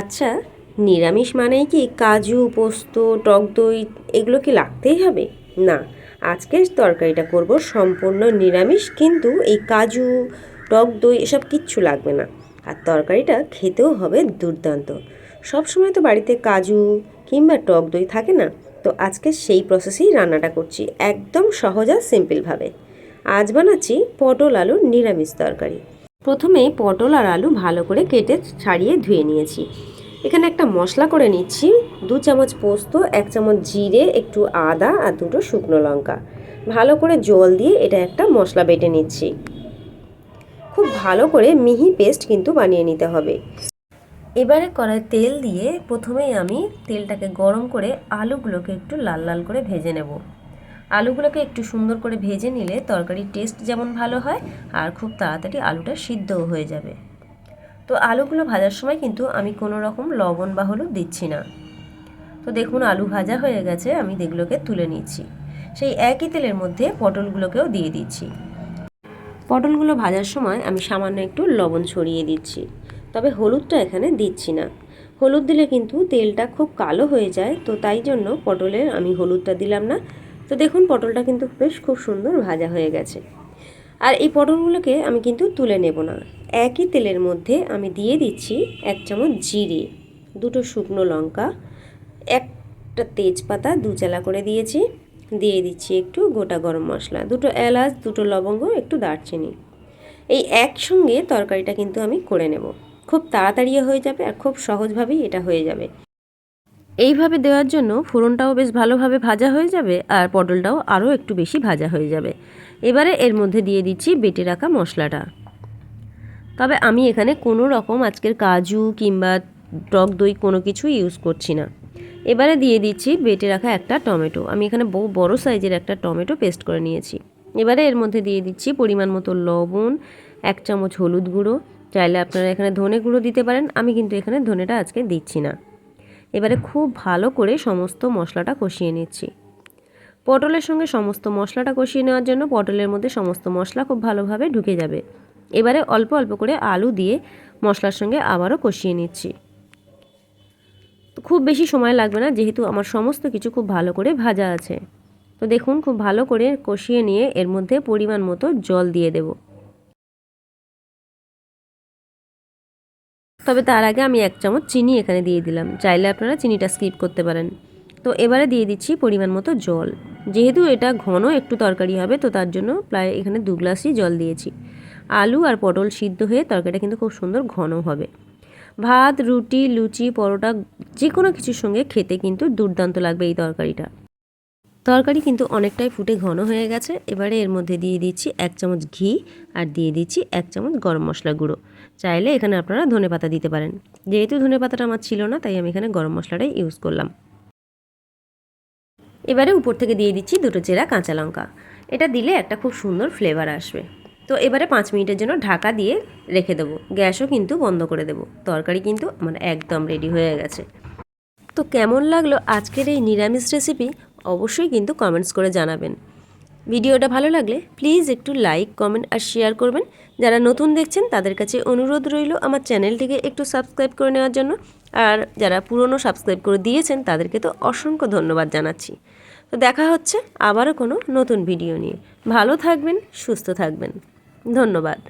আচ্ছা নিরামিষ মানেই কি কাজু, পোস্ত, টক দই, এগুলো কি লাগতেই হবে? না, আজকের তরকারিটা করব সম্পূর্ণ নিরামিষ, কিন্তু এই কাজু, টক দই এসব কিচ্ছু লাগবে না। আর তরকারিটা খেতেও হবে দুর্দান্ত। সব সময় তো বাড়িতে কাজু কিংবা টক দই থাকে না, তো আজকে সেই প্রসেসেই রান্নাটা করছি একদম সহজ আর সিম্পলভাবে আজ বানাচ্ছি পটল আলুর নিরামিষ তরকারি। প্রথমে পটল আর আলু ভালো করে কেটে ছাড়িয়ে ধুয়ে নিয়েছি। এখানে একটা মশলা করে নিচ্ছি, দু চামচ পোস্ত, এক চামচ জিরে, একটু আদা আর দুটো শুকনো লঙ্কা। ভালো করে জল দিয়ে এটা একটা মশলা বেটে নিচ্ছি। খুব ভালো করে মিহি পেস্ট কিন্তু বানিয়ে নিতে হবে। এবারে কড়াই তেল দিয়ে প্রথমেই আমি তেলটাকে গরম করে আলুগুলোকে একটু লাল লাল করে ভেজে নেব। আলুগুলোকে একটু সুন্দর করে ভেজে নিলে তরকারির টেস্ট যেমন ভালো হয় আর খুব তাড়াতাড়ি আলুটা সিদ্ধও হয়ে যাবে। তো আলুগুলো ভাজার সময় কিন্তু আমি কোনো রকম লবণ বা হলুদ দিচ্ছি না। তো দেখুন আলু ভাজা হয়ে গেছে, আমি এগুলোকে তুলে নিচ্ছি। সেই একই তেলের মধ্যে পটলগুলোকেও দিয়ে দিচ্ছি। পটলগুলো ভাজার সময় আমি সামান্য একটু লবণ ছড়িয়ে দিচ্ছি। তবে হলুদটা এখানে দিচ্ছি না। হলুদ দিলে কিন্তু তেলটা খুব কালো হয়ে যায়, তো তাই জন্য পটলের আমি হলুদটা দিলাম না। তো দেখুন, পটলটা কিন্তু বেশ খুব সুন্দর ভাজা হয়ে গেছে। আর এই পটলগুলোকে আমি কিন্তু তুলে নেব না। একই তেলের মধ্যে আমি দিয়ে দিচ্ছি এক চামচ জিরে, দুটো শুকনো লঙ্কা, একটা তেজপাতা দু চালা করে দিয়েছি। দিয়ে দিচ্ছি একটু গোটা গরম মশলা, দুটো এলাচ, দুটো লবঙ্গ, একটু দারচিনি। এই একসঙ্গে তরকারিটা কিন্তু আমি করে নেব। খুব তাড়াতাড়ি হয়ে যাবে আর খুব সহজভাবেই এটা হয়ে যাবে। এইভাবে দেওয়ার জন্য ফোড়নটাও বেশ ভালোভাবে ভাজা হয়ে যাবে আর পটলটাও আরও একটু বেশি ভাজা হয়ে যাবে। এবারে এর মধ্যে দিয়ে দিচ্ছি বেটে রাখা মশলাটা। তবে আমি এখানে কোনো রকম আজকের কাজু কিংবা টক দই কোনো কিছু ইউজ করছি না। এবারে দিয়ে দিচ্ছি বেটে রাখা একটা টমেটো। আমি এখানে বহু বড় সাইজের একটা টমেটো পেস্ট করে নিয়েছি। এবারে এর মধ্যে দিয়ে দিচ্ছি পরিমাণ মতো লবণ, এক চামচ হলুদ গুঁড়ো। চাইলে আপনারা এখানে ধনে গুঁড়ো দিতে পারেন। আমি কিন্তু এখানে ধনেটা আজকে দিচ্ছি না। এবারে খুব ভালো করে সমস্ত মশলাটা কষিয়ে নিচ্ছি। পটলের সঙ্গে সমস্ত মশলাটা কষিয়ে নেওয়ার জন্য পটলের মধ্যে সমস্ত মশলা খুব ভালোভাবে ঢুকে যাবে। এবারে অল্প অল্প করে আলু দিয়ে মশলার সঙ্গে আবারও কষিয়ে নিচ্ছি। খুব বেশি সময় লাগবে না, যেহেতু আমার সমস্ত কিছু খুব ভালো করে ভাজা আছে। তো দেখুন, খুব ভালো করে কষিয়ে নিয়ে এর মধ্যে পরিমাণ মতো জল দিয়ে দেব। তবে তার আগে আমি এক চামচ চিনি এখানে দিয়ে দিলাম। চাইলে আপনারা চিনিটা স্কিপ করতে পারেন। তো এবারে দিয়ে দিচ্ছি পরিমাণ মতো জল। যেহেতু এটা ঘন, একটু তরকারি হবে, তো তার জন্য প্রায় এখানে দু গ্লাসই জল দিয়েছি। আলু আর পটল সিদ্ধ হয়ে তরকারিটা কিন্তু খুব সুন্দর ঘন হবে। ভাত, রুটি, লুচি, পরোটা যে কোনো কিছুর সঙ্গে খেতে কিন্তু দুর্দান্ত লাগবে এই তরকারিটা। তরকারি কিন্তু অনেকটাই ফুটে ঘন হয়ে গেছে। এবারে এর মধ্যে দিয়ে দিচ্ছি এক চামচ ঘি আর দিয়ে দিচ্ছি এক চামচ গরম মশলা গুঁড়ো। চাইলে এখানে আপনারা ধনে পাতা দিতে পারেন। যেহেতু ধনে পাতাটা আমার ছিল না, তাই আমি এখানে গরম মশলাটাই ইউজ করলাম। এবারে উপর থেকে দিয়ে দিচ্ছি দুটো চেরা কাঁচা লঙ্কা। এটা দিলে একটা খুব সুন্দর ফ্লেভার আসবে। তো এবারে পাঁচ মিনিটের জন্য ঢাকা দিয়ে রেখে দেবো। গ্যাসও কিন্তু বন্ধ করে দেবো। তরকারি কিন্তু আমার একদম রেডি হয়ে গেছে। তো কেমন লাগল আজকের এই নিরামিষ রেসিপি অবশ্যই কিন্তু কমেন্টস করে জানাবেন। ভিডিওটা ভালো লাগলে প্লিজ একটু লাইক কমেন্ট আর শেয়ার করবেন। যারা নতুন দেখছেন, তাদের কাছে অনুরোধ রইল আমার চ্যানেলটিকে একটু সাবস্ক্রাইব করে নেওয়ার জন্য। আর যারা পুরনো সাবস্ক্রাইব করে দিয়েছেন, তাদেরকে তো অসংখ্য ধন্যবাদ জানাচ্ছি। তো দেখা হচ্ছে আবারও কোনো নতুন ভিডিও নিয়ে। ভালো থাকবেন, সুস্থ থাকবেন। ধন্যবাদ।